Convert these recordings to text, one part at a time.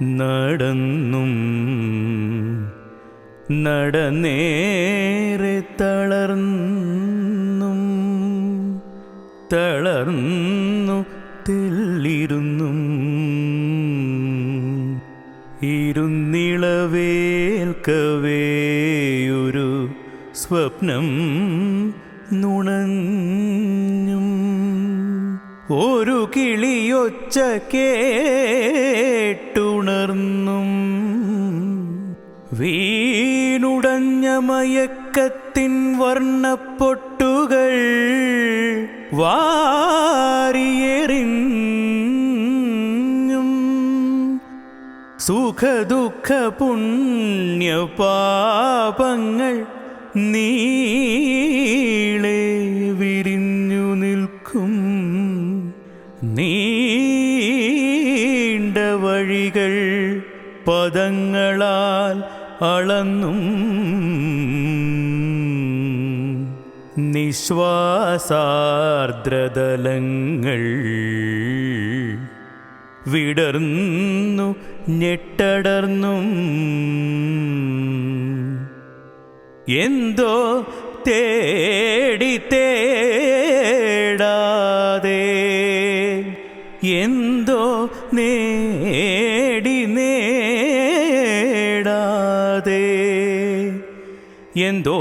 നടന്നും നടന്നേറെ തളർന്നും തളർന്നു തെല്ലിരുന്നും ഇരുന്നിളവേൽക്കവേയൊരു സ്വപ്നം നുണഞ്ഞും ഒരു കിളിയൊച്ച കേട്ടുണർന്നും മയക്കത്തിൻ വർണപ്പൊട്ടുകൾ വാരിയെറിഞ്ഞും. സുഖദുഃഖ പുണ്യപാപങ്ങൾ നീളെ വിരിഞ്ഞു നിൽക്കും. നീണ്ട വഴികൾ പദങ്ങളാൽ അളന്നും നിശ്വാസാർദ്രതലങ്ങൾ വിടർന്നു ഞെട്ടടർന്നും എന്തോ തേടി തേടാതെ എന്തോ നേടി നേടാതെ എന്തോ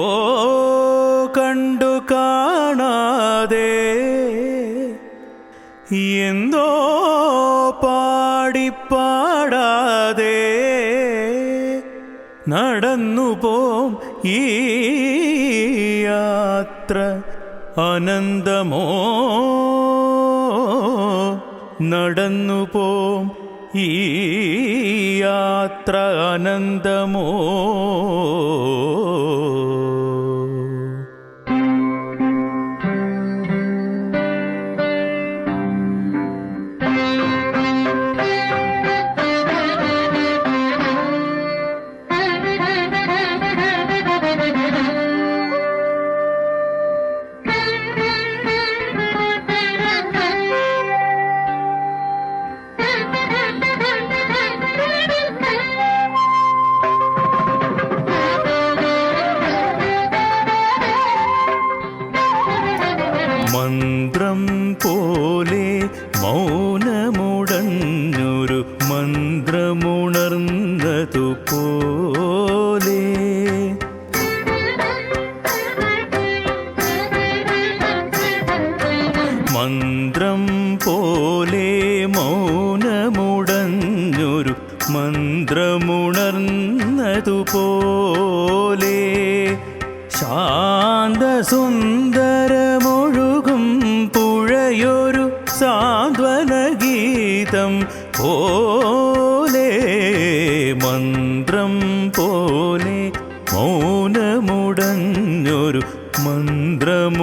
കണ്ടു കാണാതെ എന്തോ പാടിപ്പാടാതെ നടന്നു പോം ഈ യാത്ര അനന്തമോ നടന്നു പോം ഈ യാത്ര അനന്തമോ? പോലെ മൗനമുടഞ്ഞൊരു മന്ത്രമുണർന്നതുപോലെ മന്ത്രം പോലെ മൗനമുടഞ്ഞൊരു മന്ത്രമുണർന്നതുപോലെ ശാന്തസുന്ദരമൊഴുകും സാന്ത്വനഗീതം പോലെ മന്ത്രം പോലെ മൗനമുടഞ്ഞൊരു മന്ത്രമുണർന്നതുപോലെ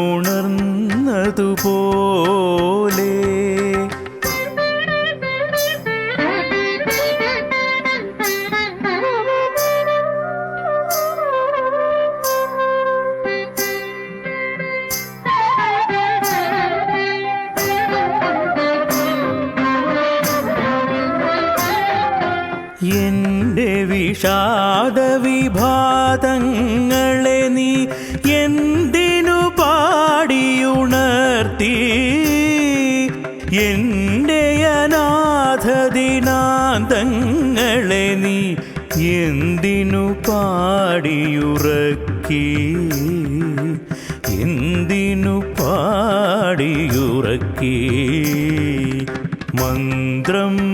എന്റെ വിഷാദ വിഭാതങ്ങളെ നീ എന്തിനു പാടിയുണർത്തി? എന്റെ അനാഥദിനാന്തങ്ങളെ നീ എന്തിനു പാടിയുറക്കി? എന്തിനു പാടിയുറക്കി? മന്ത്രം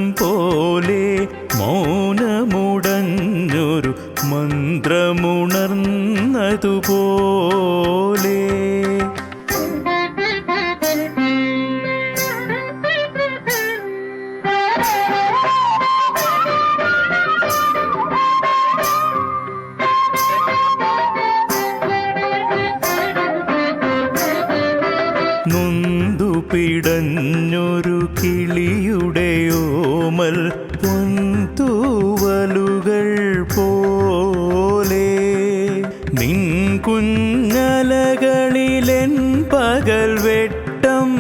നൊന്തു പിടഞ്ഞൊരു കിളിയുടെ ഓമൽ പൊന്തൂവലുകൾ കുഞ്ഞലകളിലെൻ പകൽ വെട്ടം.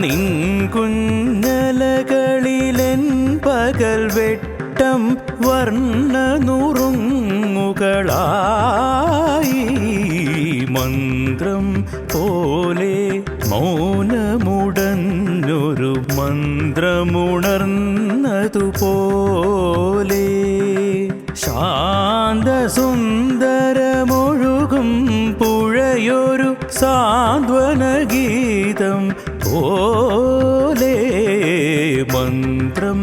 നിൻ കുഞ്ഞലകളിലെൻ പകൽ വെട്ടം വർണനുറുങ്ങുകളായി. മന്ത്രം പോലെ മൗനമുടഞ്ഞൊരു മന്ത്രമുണർന്നു മന്ത്രമുണർന്നതുപോലെ ശാന്തസുന്ദരമൊഴുകും പുഴയൊരു സാന്ത്വനഗീതം പോലെ മന്ത്രം